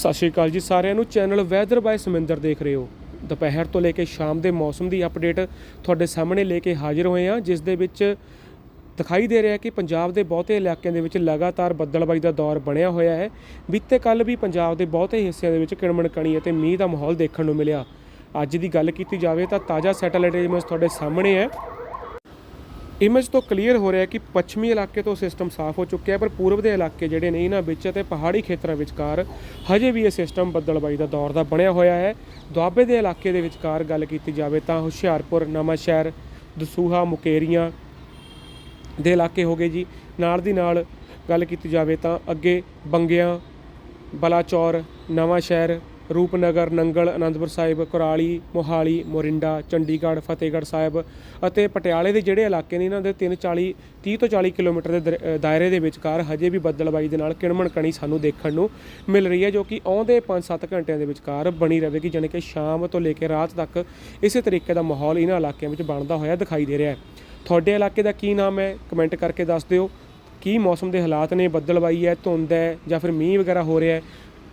ਸਤਿ ਸ਼੍ਰੀ ਅਕਾਲ ਜੀ ਸਾਰਿਆਂ ਨੂੰ। ਚੈਨਲ ਵੈਦਰ ਬਾਈ ਸਮਿੰਦਰ ਦੇਖ ਰਹੇ ਹੋ। ਦੁਪਹਿਰ ਤੋਂ ਲੈ ਕੇ ਸ਼ਾਮ ਦੇ ਮੌਸਮ ਦੀ ਅਪਡੇਟ ਤੁਹਾਡੇ ਸਾਹਮਣੇ ਲੈ ਕੇ ਹਾਜ਼ਰ ਹੋਏ ਹਾਂ, ਜਿਸ ਦੇ ਵਿੱਚ ਦਿਖਾਈ ਦੇ ਰਿਹਾ ਹੈ ਕਿ ਪੰਜਾਬ ਦੇ ਬਹੁਤੇ ਇਲਾਕਿਆਂ ਦੇ ਵਿੱਚ ਲਗਾਤਾਰ ਬੱਦਲਬਾਈ ਦਾ ਦੌਰ ਬਣਿਆ ਹੋਇਆ ਹੈ। ਬੀਤੇ ਕੱਲ ਵੀ ਪੰਜਾਬ ਦੇ ਬਹੁਤੇ ਹਿੱਸਿਆਂ ਦੇ ਵਿੱਚ ਕਿਣਮਣ ਕਣੀ ਅਤੇ ਮੀਂਹ ਦਾ ਮਾਹੌਲ ਦੇਖਣ ਨੂੰ ਮਿਲਿਆ। ਅੱਜ ਦੀ ਗੱਲ ਕੀਤੀ ਜਾਵੇ ਤਾਂ ਤਾਜ਼ਾ ਸੈਟੇਲਾਈਟ ਇਮੇਜ ਤੁਹਾਡੇ ਸਾਹਮਣੇ ਹੈ। ਇਮੇਜ ਤੋਂ ਕਲੀਅਰ ਹੋ ਰਿਹਾ ਕਿ ਪੱਛਮੀ ਇਲਾਕੇ ਤੋਂ ਸਿਸਟਮ ਸਾਫ਼ ਹੋ ਚੁੱਕਿਆ ਪਰ ਪੂਰਬ ਦੇ ਇਲਾਕੇ ਜਿਹੜੇ ਨੇ, ਇਹਨਾਂ ਵਿੱਚ ਅਤੇ ਪਹਾੜੀ ਖੇਤਰਾਂ ਵਿਚਕਾਰ ਹਜੇ ਵੀ ਇਹ ਸਿਸਟਮ ਬੱਦਲਬਾਈ ਦਾ ਦੌਰ ਦਾ ਬਣਿਆ ਹੋਇਆ ਹੈ। ਦੁਆਬੇ ਦੇ ਇਲਾਕੇ ਦੇ ਵਿਚਕਾਰ ਗੱਲ ਕੀਤੀ ਜਾਵੇ ਤਾਂ ਹੁਸ਼ਿਆਰਪੁਰ, ਨਵਾਂਸ਼ਹਿਰ, ਦਸੂਹਾ, ਮੁਕੇਰੀਆਂ ਦੇ ਇਲਾਕੇ ਹੋ ਗਏ ਜੀ। ਨਾਲ ਦੀ ਨਾਲ ਗੱਲ ਕੀਤੀ ਜਾਵੇ ਤਾਂ ਅੱਗੇ ਬੰਗਿਆਂ, ਬਲਾਚੌਰ ਨਵਾਂ ਸ਼ਹਿਰ ਰੂਪਨਗਰ, ਨੰਗਲ ਆਨੰਦਪੁਰ ਸਾਹਿਬ, ਕੁਰਾਲੀ, ਮੋਹਾਲੀ, ਮੋਰਿੰਡਾ, ਚੰਡੀਗੜ੍ਹ, ਫਤਿਹਗੜ੍ਹ ਸਾਹਿਬ ਅਤੇ ਪਟਿਆਲੇ ਦੇ ਜਿਹੜੇ ਇਲਾਕੇ ਨੇ, ਇਹਨਾਂ ਦੇ 340 30 ਤੋਂ 40 ਕਿਲੋਮੀਟਰ ਦੇ ਦਰ- ਦਾਇਰੇ ਦੇ ਵਿਚਕਾਰ ਹਜੇ ਵੀ ਬੱਦਲਬਾਈ ਦੇ ਨਾਲ ਕਿਣਮਣ ਕਣੀ ਸਾਨੂੰ ਦੇਖਣ ਨੂੰ ਮਿਲ ਰਹੀ ਹੈ, ਜੋ ਕਿ ਆਉਂਦੇ 5-7 ਘੰਟਿਆਂ ਦੇ ਵਿਚਕਾਰ ਬਣੀ ਰਹੇਗੀ ਜਾਣੀ ਕਿ ਸ਼ਾਮ ਤੋਂ ਲੈ ਕੇ ਰਾਤ ਤੱਕ ਇਸੇ ਤਰੀਕੇ ਦਾ ਮਾਹੌਲ ਇਹਨਾਂ ਇਲਾਕਿਆਂ ਵਿੱਚ ਬਣਦਾ ਹੋਇਆ ਦਿਖਾਈ ਦੇ ਰਿਹਾ ਹੈ। ਤੁਹਾਡੇ ਇਲਾਕੇ ਦਾ ਕੀ ਨਾਮ ਹੈ? ਕਮੈਂਟ ਕਰਕੇ ਦੱਸ ਦਿਓ। ਕੀ ਮੌਸਮ ਦੇ ਹਾਲਾਤ ਨੇ? ਬੱਦਲਬਾਈ ਹੈ, ਧੁੰਦ ਹੈ ਜਾਂ ਫਿਰ ਮੀਂਹ ਵਗੈਰਾ ਹੋ ਰਿਹਾ ਹੈ?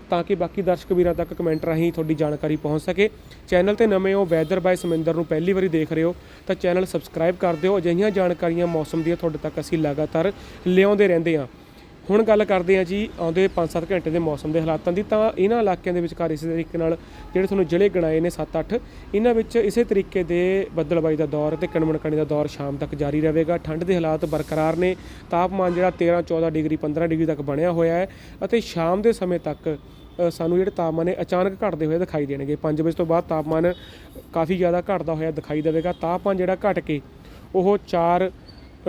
ਤਾਂ ਕਿ ਬਾਕੀ ਦਰਸ਼ਕ ਵੀਰਾਂ ਤੱਕ ਕਮੈਂਟ ਰਾਹੀਂ ਤੁਹਾਡੀ ਜਾਣਕਾਰੀ ਪਹੁੰਚ ਸਕੇ। ਚੈਨਲ ਤੇ ਨਵੇਂ ਹੋ ਵੈਦਰ ਬਾਈ ਸਮਿੰਦਰ ਨੂੰ ਪਹਿਲੀ ਵਾਰੀ ਦੇਖ ਰਹੇ ਹੋ, ਤਾਂ ਚੈਨਲ ਸਬਸਕ੍ਰਾਈਬ ਕਰ ਦਿਓ। ਅਜਿਹੀਆਂ ਜਾਣਕਾਰੀਆਂ ਮੌਸਮ ਦੀਆਂ ਤੁਹਾਡੇ ਤੱਕ ਅਸੀਂ ਲਗਾਤਾਰ ਲਿਆਉਂਦੇ ਰਹਿੰਦੇ ਹਾਂ। ਹੁਣ ਗੱਲ ਕਰਦੇ ਹਾਂ ਜੀ ਆਉਂਦੇ 5-7 ਘੰਟੇ ਦੇ ਮੌਸਮ ਦੇ ਹਾਲਾਤਾਂ ਦੀ, ਤਾਂ ਇਹਨਾਂ ਇਲਾਕਿਆਂ ਦੇ ਵਿਚਕਾਰ ਇਸੇ ਤਰੀਕੇ ਨਾਲ ਜਿਹੜੇ ਤੁਹਾਨੂੰ ਜ਼ਿਲ੍ਹੇ ਗਣਾਏ ਨੇ 7-8 ਇਹਨਾਂ ਵਿੱਚ ਇਸੇ ਤਰੀਕੇ ਦੇ ਬੱਦਲਬਾਈ ਦਾ ਦੌਰ ਤੇ ਕਣਮਣਕਣੀ ਦਾ ਦੌਰ ਸ਼ਾਮ ਤੱਕ ਜਾਰੀ ਰਹੇਗਾ। ਠੰਡ ਦੇ ਹਾਲਾਤ ਬਰਕਰਾਰ ਨੇ। ਤਾਪਮਾਨ ਜਿਹੜਾ 13-14 ਡਿਗਰੀ 15 ਡਿਗਰੀ ਤੱਕ ਬਣਿਆ ਹੋਇਆ ਹੈ ਅਤੇ ਸ਼ਾਮ ਦੇ ਸਮੇਂ ਤੱਕ ਸਾਨੂੰ ਜਿਹੜੇ ਤਾਪਮਾਨ ਨੇ ਅਚਾਨਕ ਘਟਦੇ ਹੋਏ ਦਿਖਾਈ ਦੇਣਗੇ। 5 ਵਜੇ ਤੋਂ ਬਾਅਦ ਤਾਪਮਾਨ ਕਾਫੀ ਜ਼ਿਆਦਾ ਘਟਦਾ ਹੋਇਆ ਦਿਖਾਈ ਦੇਵੇਗਾ। ਤਾਪਮਾਨ ਜਿਹੜਾ ਘਟ ਕੇ ਉਹ 4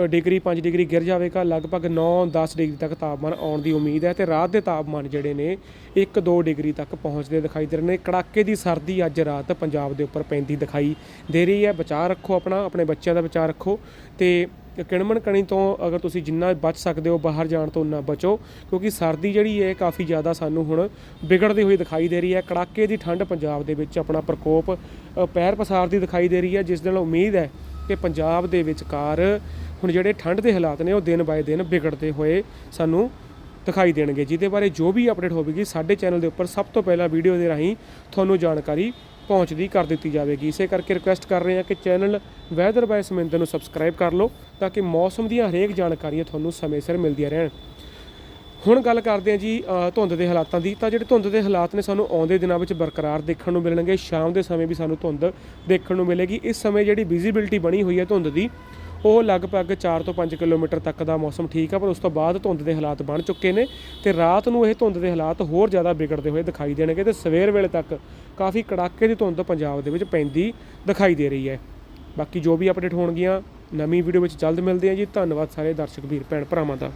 ਡਿਗਰੀ 5 ਡਿਗਰੀ ਗਿਰ ਜਾਵੇਗਾ। ਲਗਭਗ 9-10 ਡਿਗਰੀ ਤੱਕ ਤਾਪਮਾਨ ਆਉਣ ਦੀ ਉਮੀਦ ਹੈ ਤੇ ਰਾਤ ਦੇ ਤਾਪਮਾਨ ਜਿਹੜੇ ਨੇ 1-2 ਡਿਗਰੀ ਤੱਕ ਪਹੁੰਚਦੇ ਦਿਖਾਈ ਦੇ ਰਹੇ ਨੇ। ਕੜਾਕੇ ਦੀ ਸਰਦੀ ਅੱਜ ਰਾਤ ਪੰਜਾਬ ਦੇ ਉੱਪਰ ਪੈਂਦੀ ਦਿਖਾਈ ਦੇ ਰਹੀ ਹੈ। ਬਚਾਅ ਰੱਖੋ ਆਪਣਾ, ਆਪਣੇ ਬੱਚਿਆਂ ਦਾ ਬਚਾਅ ਰੱਖੋ ਤੇ ਕਿਣਮਣ ਕਣੀ ਤੋਂ ਅਗਰ ਤੁਸੀਂ ਜਿੰਨਾ ਬਚ ਸਕਦੇ ਹੋ, ਬਾਹਰ ਜਾਣ ਤੋਂ ਉਨਾ ਬਚੋ, ਕਿਉਂਕਿ ਸਰਦੀ ਜਿਹੜੀ ਹੈ ਕਾਫੀ ਜ਼ਿਆਦਾ ਸਾਨੂੰ ਹੁਣ ਵਿਗੜਦੀ ਹੋਈ ਦਿਖਾਈ ਦੇ ਰਹੀ ਹੈ। ਕੜਾਕੇ ਦੀ ਠੰਡ ਪੰਜਾਬ ਦੇ ਵਿੱਚ ਆਪਣਾ ਪ੍ਰਕੋਪ ਪੈਰ ਪਸਾਰਦੀ ਦਿਖਾਈ ਦੇ ਰਹੀ ਹੈ, ਜਿਸ ਨਾਲ ਉਮੀਦ ਹੈ ਕਿ ਪੰਜਾਬ ਦੇ ਵਿਚਕਾਰ ਹੁਣ ਜਿਹੜੇ ਠੰਡ ਦੇ ਹਾਲਾਤ ਨੇ ਉਹ ਦਿਨ ਬਾਏ ਦਿਨ ਵਿਗੜਦੇ ਹੋਏ ਸਾਨੂੰ ਦਿਖਾਈ ਦੇਣਗੇ। ਜਿਹਦੇ ਬਾਰੇ ਜੋ ਵੀ ਅਪਡੇਟ ਹੋਵੇਗੀ, ਸਾਡੇ ਚੈਨਲ ਦੇ ਉੱਪਰ ਸਭ ਤੋਂ ਪਹਿਲਾਂ ਵੀਡੀਓ ਦੇ ਰਾਹੀਂ ਤੁਹਾਨੂੰ ਜਾਣਕਾਰੀ ਪਹੁੰਚਦੀ ਕਰ ਦਿੱਤੀ ਜਾਵੇਗੀ। ਇਸੇ ਕਰਕੇ ਰਿਕੁਐਸਟ ਕਰ ਰਹੇ ਹਾਂ ਕਿ ਚੈਨਲ ਵੈਦਰ ਬਾਏ ਸਮਿੰਦਰ ਨੂੰ ਸਬਸਕ੍ਰਾਈਬ ਕਰ ਲਓ, ਤਾਂ ਕਿ ਮੌਸਮ ਦੀਆਂ ਹਰੇਕ ਜਾਣਕਾਰੀਆਂ ਤੁਹਾਨੂੰ ਸਮੇਂ ਸਿਰ ਮਿਲਦੀਆਂ ਰਹਿਣ। ਹੁਣ ਗੱਲ ਕਰਦੇ ਹਾਂ ਜੀ ਧੁੰਦ ਦੇ ਹਾਲਾਤਾਂ ਦੀ। ਤਾਂ ਜਿਹੜੇ ਧੁੰਦ ਦੇ ਹਾਲਾਤ ਨੇ, ਸਾਨੂੰ ਆਉਂਦੇ ਦਿਨਾਂ ਵਿੱਚ ਬਰਕਰਾਰ ਦੇਖਣ ਨੂੰ ਮਿਲਣਗੇ। ਸ਼ਾਮ ਦੇ ਸਮੇਂ ਵੀ ਸਾਨੂੰ ਧੁੰਦ ਦੇਖਣ ਨੂੰ ਮਿਲੇਗੀ। ਇਸ ਸਮੇਂ ਜਿਹੜੀ ਵਿਜ਼ਿਬਿਲਟੀ ਬਣੀ ਹੋਈ ਹੈ ਧੁੰਦ ਦੀ ਉਹ ਲਗਭਗ 4 ਤੋਂ 5 ਕਿਲੋਮੀਟਰ ਤੱਕ ਦਾ ਮੌਸਮ ਠੀਕ ਆ, ਪਰ ਉਸ ਤੋਂ ਬਾਅਦ ਧੁੰਦ ਦੇ ਹਾਲਾਤ ਬਣ ਚੁੱਕੇ ਨੇ ਤੇ ਰਾਤ ਨੂੰ ਇਹ ਧੁੰਦ ਦੇ ਹਾਲਾਤ ਹੋਰ ਜ਼ਿਆਦਾ ਵਿਗੜਦੇ ਹੋਏ ਦਿਖਾਈ ਦੇਣਗੇ ਤੇ ਸਵੇਰ ਵੇਲੇ ਤੱਕ ਕਾਫੀ ਕੜਾਕੇ ਦੀ ਧੁੰਦ ਪੰਜਾਬ ਦੇ ਵਿੱਚ ਪੈਂਦੀ ਦਿਖਾਈ ਦੇ ਰਹੀ ਹੈ। ਬਾਕੀ ਜੋ ਵੀ ਅਪਡੇਟ ਹੋਣਗੀਆਂ, ਨਵੀਂ ਵੀਡੀਓ ਵਿੱਚ ਜਲਦ ਮਿਲਦੇ ਹਾਂ ਜੀ। ਧੰਨਵਾਦ ਸਾਰੇ ਦਰਸ਼ਕ, ਵੀਰ, ਭੈਣ ਭਰਾਵਾਂ ਦਾ।